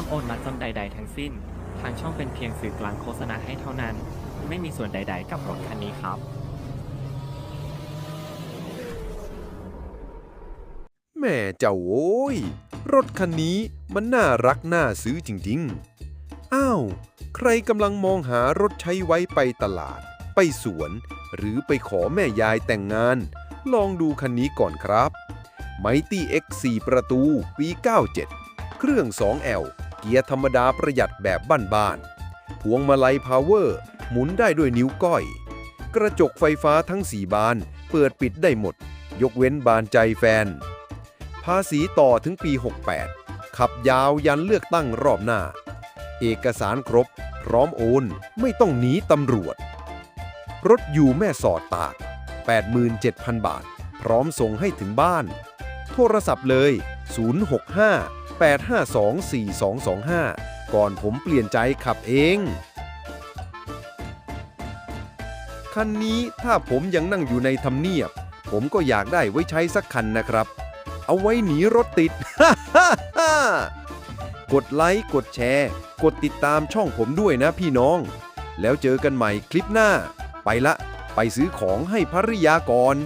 ต้องโอนมัดจำใด ๆ ทั้งสิ้น ทางช่องเป็นเพียงสื่อกลางโฆษณาให้เท่านั้น ไม่มีส่วนใด ๆ กับรถคันนี้ครับ แม่เจ้าโว้ย รถคันนี้มันน่ารักน่าซื้อจริงๆ อ้าว ใครกำลังมองหารถใช้ไว้ไปตลาด ไปสวน หรือไปขอแม่ยายแต่งงาน ลองดูคันนี้ก่อนครับ Mighty X 4ประตูปี 97 เครื่อง 2L เกียร์ธรรมดาประหยัดแบบบ้านๆ พวงมาลัยพาวเวอร์ หมุนได้ด้วยนิ้วก้อย กระจกไฟฟ้าทั้ง 4 บาน เปิดปิดได้หมด ยกเว้นบานใจแฟน ภาษีต่อถึงปี 68 ขับยาวยันเลือกตั้งรอบหน้า เอกสารครบ พร้อมโอนไม่ต้องหนีตำรวจ รถอยู่แม่สอดตาก 87,000 บาท พร้อมส่งให้ถึงบ้าน โทรศัพท์เลย 065 852 4225 ก่อนผมเปลี่ยนใจขับเอง คันนี้ถ้าผมยังนั่งอยู่ในทำเนียบ ผมก็อยากได้ไว้ใช้สักคันนะครับ เอาไว้หนีรถติด กดไลค์กดแชร์ กดติดตามช่องผมด้วยนะพี่น้อง แล้วเจอกันใหม่คลิปหน้า ไปละ ไปซื้อของให้ภรรยาก่อน